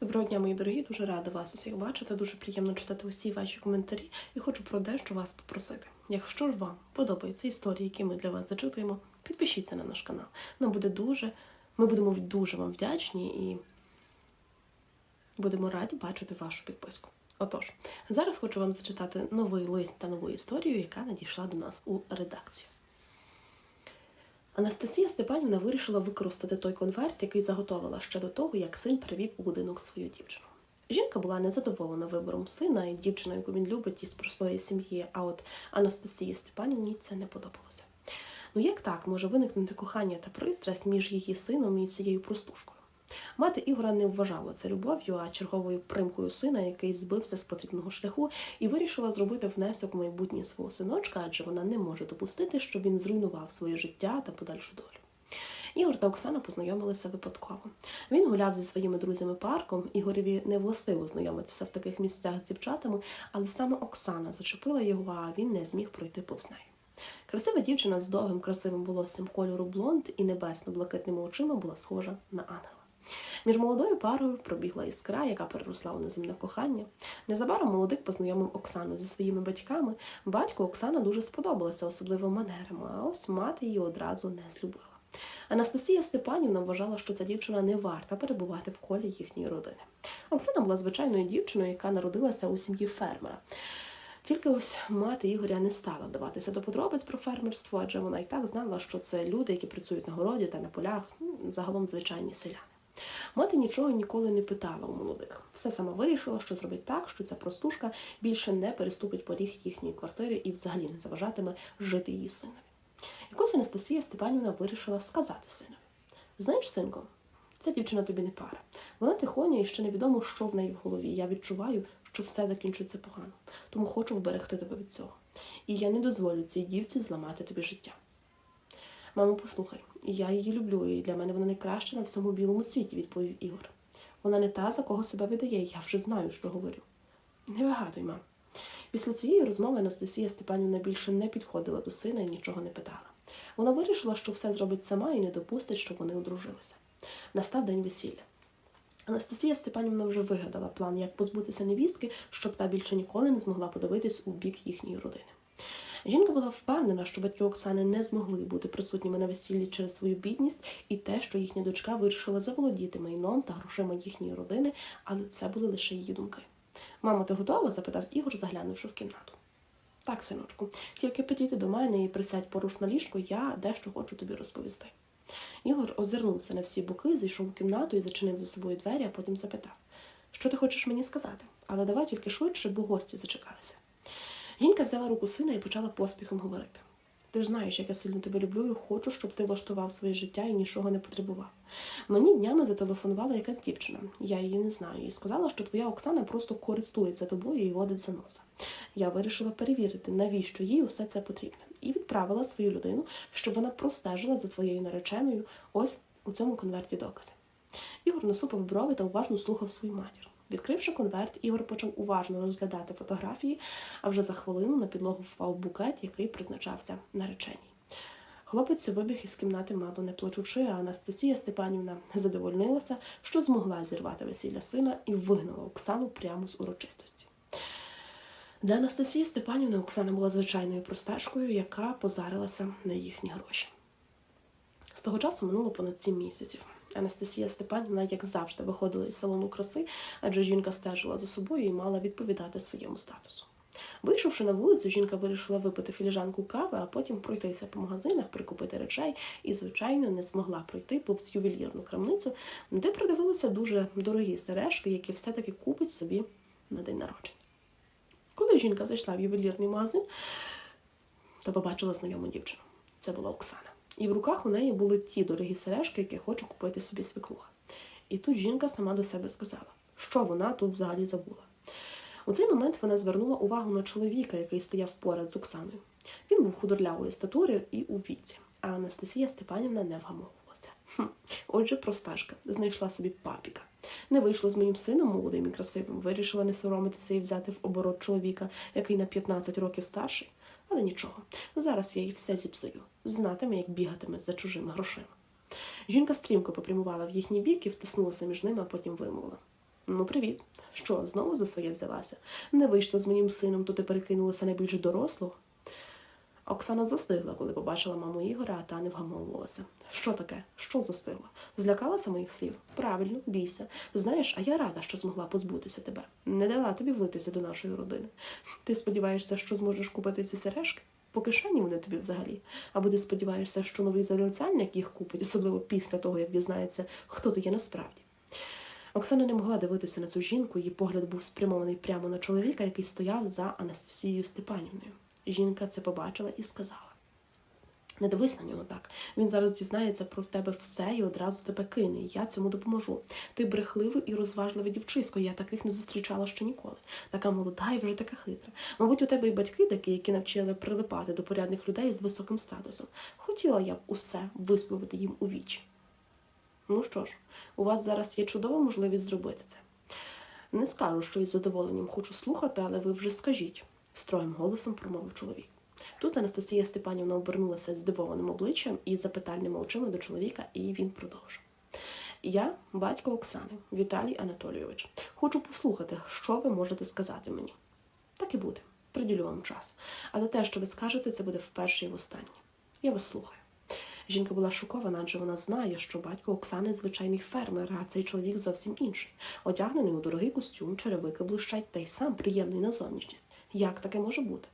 Доброго дня, мої дорогі, дуже рада вас усіх бачити. Дуже приємно читати усі ваші коментарі і хочу про дещо вас попросити. Якщо ж вам подобаються історії, які ми для вас зачитуємо, підпишіться на наш канал. Нам буде дуже, ми будемо дуже вам вдячні і будемо раді бачити вашу підписку. Отож, зараз хочу вам зачитати новий лист та нову історію, яка надійшла до нас у редакцію. Анастасія Степанівна вирішила використати той конверт, який заготовила ще до того, як син привів у будинок свою дівчину. Жінка була незадоволена вибором сина і дівчина, яку він любить із простої сім'ї, а от Анастасії Степанівні це не подобалося. Ну як так може виникнути кохання та пристрасть між її сином і цією простушкою? Мати Ігора не вважала це любов'ю, а черговою примкою сина, який збився з потрібного шляху, і вирішила зробити внесок у майбутнє свого синочка, адже вона не може допустити, щоб він зруйнував своє життя та подальшу долю. Ігор та Оксана познайомилися випадково. Він гуляв зі своїми друзями парком. Ігореві не властиво знайомитися в таких місцях з дівчатами, але саме Оксана зачепила його, а він не зміг пройти повз неї. Красива дівчина з довгим красивим волоссям кольору блонд і небесно-блакитними очима була схожа на ангела. Між молодою парою пробігла іскра, яка переросла у неземне кохання. Незабаром молодик познайомив Оксану зі своїми батьками. Батьку Оксана дуже сподобалася, особливо манерами, а ось мати її одразу не злюбила. Анастасія Степанівна вважала, що ця дівчина не варта перебувати в колі їхньої родини. Оксана була звичайною дівчиною, яка народилася у сім'ї фермера. Тільки ось мати Ігоря не стала вдаватися до подробиць про фермерство, адже вона і так знала, що це люди, які працюють на городі та на полях, ну, загалом звичайні селяни. Мати нічого ніколи не питала у молодих. Все сама вирішила, що зробить так, що ця простушка більше не переступить поріг їхньої квартири і взагалі не заважатиме жити її синові. Якось Анастасія Степанівна вирішила сказати синові: Знаєш, синко, ця дівчина тобі не пара. Вона тихоня і ще невідомо, що в неї в голові. Я відчуваю, що все закінчується погано, тому хочу вберегти тебе від цього. І я не дозволю цій дівці зламати тобі життя. Мамо, послухай, я її люблю, і для мене вона найкраща на всьому білому світі, відповів Ігор. Вона не та, за кого себе видає, я вже знаю, що говорю. Не вигадуй, мам. Після цієї розмови Анастасія Степанівна більше не підходила до сина і нічого не питала. Вона вирішила, що все зробить сама і не допустить, щоб вони одружилися. Настав день весілля. Анастасія Степанівна вже вигадала план, як позбутися невістки, щоб та більше ніколи не змогла подивитись у бік їхньої родини. Жінка була впевнена, що батьки Оксани не змогли бути присутніми на весіллі через свою бідність і те, що їхня дочка вирішила заволодіти майном та грошима їхньої родини, але це були лише її думки. Мамо, ти готова? запитав Ігор, заглянувши в кімнату. Так, синочку, тільки підійди до мене і присядь поруч на ліжко, я дещо хочу тобі розповісти. Ігор озирнувся на всі боки, зайшов у кімнату і зачинив за собою двері, а потім запитав: Що ти хочеш мені сказати? Але давай тільки швидше, бо гості зачекалися. Жінка взяла руку сина і почала поспіхом говорити. Ти ж знаєш, як я сильно тебе люблю і хочу, щоб ти влаштував своє життя і нічого не потребував. Мені днями зателефонувала якась дівчина, я її не знаю, і сказала, що твоя Оксана просто користується тобою і водить за носа. Я вирішила перевірити, навіщо їй усе це потрібно, і відправила свою людину, щоб вона простежила за твоєю нареченою ось у цьому конверті докази. Ігор насупив брови та уважно слухав свою матір. Відкривши конверт, Ігор почав уважно розглядати фотографії, а вже за хвилину на підлогу впав букет, який призначався нареченій. Хлопець вибіг із кімнати, мало не плачучи, а Анастасія Степанівна задовольнилася, що змогла зірвати весілля сина і вигнала Оксану прямо з урочистості. Для Анастасії Степанівни Оксана була звичайною простежкою, яка позарилася на їхні гроші. З того часу минуло понад сім місяців. Анастасія Степанівна, як завжди, виходила із салону краси, адже жінка стежила за собою і мала відповідати своєму статусу. Вийшовши на вулицю, жінка вирішила випити філіжанку кави, а потім пройтися по магазинах, прикупити речей і, звичайно, не змогла пройти повз ювелірну крамницю, де продивилися дуже дорогі сережки, які все-таки купить собі на день народження. Коли жінка зайшла в ювелірний магазин, то побачила знайому дівчину. Це була Оксана. І в руках у неї були ті дорогі сережки, які хоче купити собі свекруха. І тут жінка сама до себе сказала, що вона тут взагалі забула. У цей момент вона звернула увагу на чоловіка, який стояв поряд з Оксаною. Він був худорлявої статури і у віці, а Анастасія Степанівна не вгамовувалася. Хм. Отже, просташка знайшла собі папіка. Не вийшло з моїм сином молодим і красивим, вирішила не соромитися і взяти в оборот чоловіка, який на 15 років старший. Але нічого, зараз я їй все зіпсую, знатиме, як бігатиме за чужими грошима. Жінка стрімко попрямувала в їхній бік і втиснулася між ними, а потім вимовила. Ну, привіт. Що, знову за своє взялася? Не вийшло з моїм сином, то ти перекинулася на більш дорослого. Оксана застигла, коли побачила маму Ігоря, а та не вгамовувалася. Що таке? Що застигла? Злякалася моїх слів? Правильно, бійся. Знаєш, а я рада, що змогла позбутися тебе. Не дала тобі влитися до нашої родини. Ти сподіваєшся, що зможеш купити ці сережки? По кишені вони тобі взагалі. Або ти сподіваєшся, що новий залицяльник їх купить, особливо після того, як дізнається, хто ти є насправді. Оксана не могла дивитися на цю жінку, її погляд був спрямований прямо на чоловіка, який стояв за Анастасією Степанівною. Жінка це побачила і сказала: Не дивись на нього так. Він зараз дізнається про тебе все і одразу тебе кине. Я цьому допоможу. Ти брехливий і розважливе дівчисько. Я таких не зустрічала ще ніколи. Така молода і вже така хитра. Мабуть, у тебе і батьки такі, які навчили прилипати до порядних людей з високим статусом. Хотіла я б усе висловити їм у вічі. Ну що ж, у вас зараз є чудова можливість зробити це. Не скажу, що із задоволенням хочу слухати, але ви вже скажіть, строгим голосом промовив чоловік. Тут Анастасія Степанівна обернулася здивованим обличчям і запитальними очима до чоловіка, і він продовжив. Я, батько Оксани, Віталій Анатолійович, хочу послухати, що ви можете сказати мені. Так і буде, приділю вам час. Але те, що ви скажете, це буде вперше і востаннє. Я вас слухаю. Жінка була шокована, адже вона знає, що батько Оксани звичайний фермер, а цей чоловік зовсім інший, одягнений у дорогий костюм, черевики блищать та й сам приємний на зовнішність. Як таке може бути?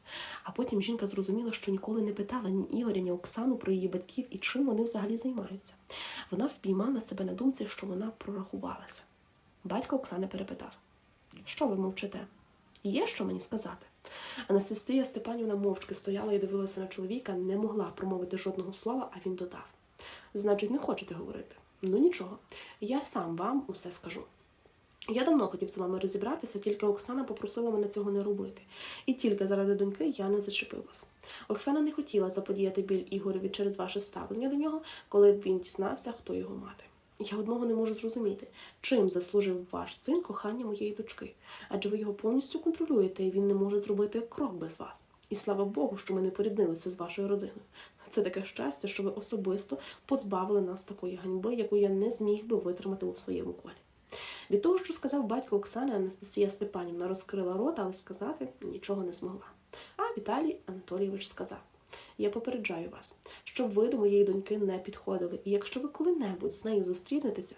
А потім жінка зрозуміла, що ніколи не питала ні Ігоря, ні Оксану про її батьків і чим вони взагалі займаються. Вона впіймала себе на думці, що вона прорахувалася. Батько Оксани перепитав: Що ви мовчите? Є що мені сказати? Анастасія Степанівна мовчки стояла і дивилася на чоловіка, не могла промовити жодного слова, а він додав: Значить, не хочете говорити? Ну нічого, я сам вам усе скажу. Я давно хотів з вами розібратися, тільки Оксана попросила мене цього не робити. І тільки заради доньки я не зачепив вас. Оксана не хотіла заподіяти біль Ігорові через ваше ставлення до нього, коли б він дізнався, хто його мати. Я одного не можу зрозуміти, чим заслужив ваш син кохання моєї дочки, адже ви його повністю контролюєте, і він не може зробити крок без вас. І слава Богу, що ми не поріднилися з вашою родиною. Це таке щастя, що ви особисто позбавили нас такої ганьби, яку я не зміг би витримати у своєму колі. Від того, що сказав батько Оксани, Анастасія Степанівна розкрила рот, але сказати нічого не змогла. А Віталій Анатолійович сказав: Я попереджаю вас, щоб ви до моєї доньки не підходили, і якщо ви коли-небудь з нею зустрінетеся,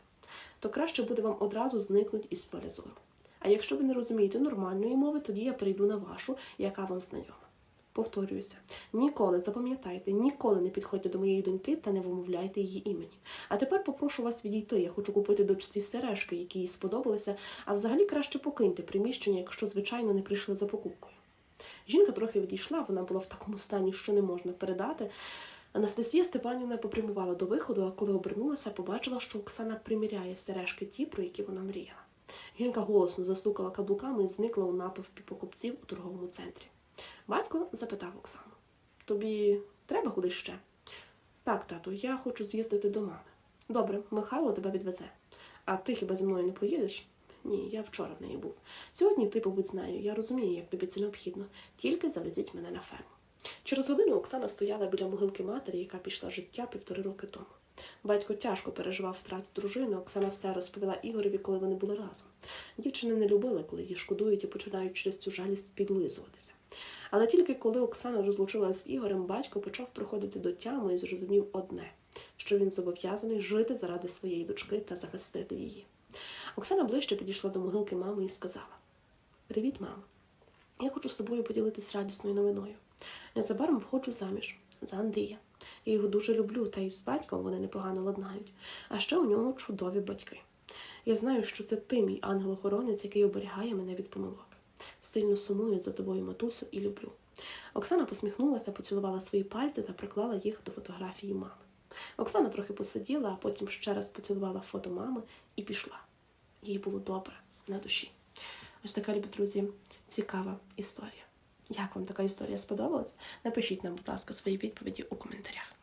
то краще буде вам одразу зникнути із поля зору. А якщо ви не розумієте нормальної мови, тоді я перейду на вашу, яка вам знайома. Повторююся, ніколи запам'ятайте, ніколи не підходьте до моєї доньки та не вимовляйте її імені. А тепер попрошу вас відійти. Я хочу купити дочці сережки, які їй сподобалися, а взагалі краще покиньте приміщення, якщо, звичайно, не прийшли за покупкою. Жінка трохи відійшла, вона була в такому стані, що не можна передати. Анастасія Степанівна попрямувала до виходу, а коли обернулася, побачила, що Оксана приміряє сережки ті, про які вона мріяла. Жінка голосно застукала каблуками і зникла у натовпі покупців у торговому центрі. Батько запитав Оксану: Тобі треба кудись ще? Так, тату, я хочу з'їздити до мами. Добре, Михайло тебе відвезе. А ти хіба зі мною не поїдеш? Ні, я вчора в неї був. Сьогодні ти, побудь, з нею. Я розумію, як тобі це необхідно. Тільки завезіть мене на ферму. Через годину Оксана стояла біля могилки матері, яка пішла життя півтори роки тому. Батько тяжко переживав втрату дружини. Оксана все розповіла Ігореві, коли вони були разом. Дівчини не любили, коли її шкодують і починають через цю жалість підлизуватися. Але тільки коли Оксана розлучилася з Ігорем, батько почав приходити до тями і зрозумів одне, що він зобов'язаний жити заради своєї дочки та захистити її. Оксана ближче підійшла до могилки мами і сказала: Привіт, мамо. Я хочу з тобою поділитись радісною новиною. Незабаром виходжу заміж за Андрія. Я його дуже люблю, та й з батьком вони непогано ладнають. А ще у нього чудові батьки. Я знаю, що це ти, мій ангел-охоронець, який оберігає мене від помилок. Сильно сумую за тобою, матусю, і люблю. Оксана посміхнулася, поцілувала свої пальці та приклала їх до фотографії мами. Оксана трохи посиділа, а потім ще раз поцілувала фото мами і пішла. Їй було добре на душі. Ось така, любі друзі, цікава історія. Як вам така історія сподобалась? Напишіть нам, будь ласка, свої відповіді у коментарях.